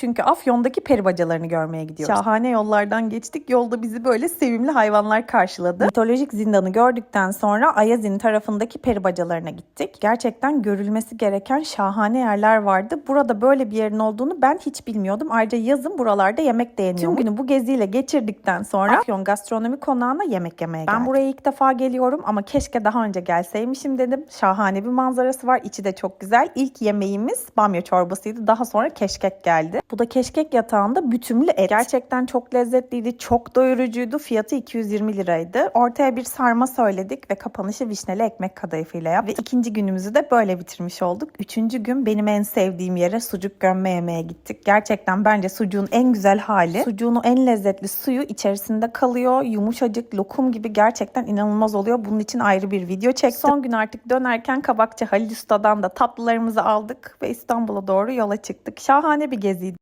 Çünkü Afyon'daki peri bacalarını görmeye gidiyoruz. Şahane yollardan geçtik. Yolda bizi böyle sevimli hayvanlar karşıladı. Mitolojik zindanı gördükten sonra Ayazin tarafındaki peri bacalarına gittik. Gerçekten görülmesi gereken şahane yerler vardı. Burada böyle bir yerin olduğunu ben hiç bilmiyordum. Ayrıca yazın buralarda yemek de yeniyor. Tüm günü bu geziyle geçirdikten sonra Afyon Gastronomi Konağı'na yemek yemeye geldik. Ben buraya ilk defa geliyorum ama keşke daha önce gelseymişim dedim. Şahane bir manzarası var. İçi de çok güzel. İlk yemeğimiz bamya çorbasıydı. Daha sonra keşkek geldi. Bu da keşkek yatağında bütümlü et. Gerçekten çok lezzetliydi. Çok doyurucuydu. Fiyatı 220 liraydı. Ortaya bir sarma söyledik ve kapanışı vişneli ekmek kadayıfıyla yaptık. Ve ikinci günümüzü de böyle bitirmiş olduk. Üçüncü gün benim en sevdiğim yere sucuk gömme yemeye gittik. Gerçekten bence sucuğun en güzel hali. Sucuğun en lezzetli suyu içerisinde kalıyor. Yumuşacık, lokum gibi gerçekten inanılmaz oluyor. Bunun için ayrı bir video çektim. Son gün artık dönerken Kabakçı Halil Usta'dan da tatlılarımızı aldık ve İstanbul'a doğru yola çıktık. Şahane bir geziydi.